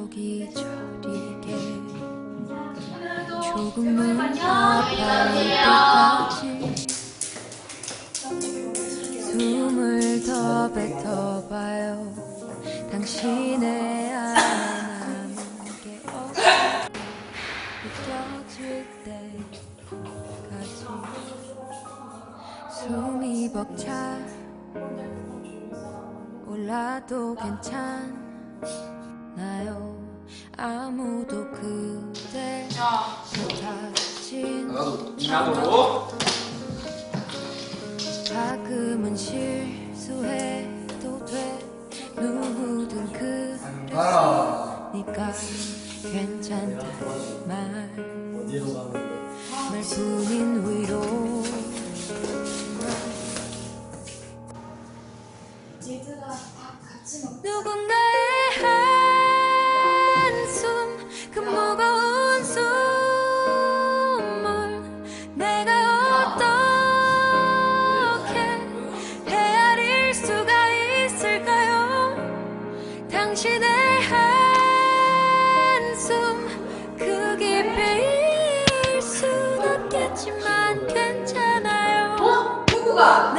양쪽이 저리게 오늘도 조금은. 아파할 때까지 숨을 더 뱉어봐요 당신의 안에 남은 게 느껴질 때까지 숨이 벅차 올라도 괜찮 나요? 아무도 그댈 탓하진 나도 가끔은 실수해도 돼. 누구든 그니까 괜찮다 말 어디로 가는데 말뿐인 위로. 얘들아, 밥 같이 먹자. 누군가의 내가 어떻게 헤아릴 수가 있을까요? 당신의 한숨 그 깊이일 순 없겠지만 괜찮아요. 누구가?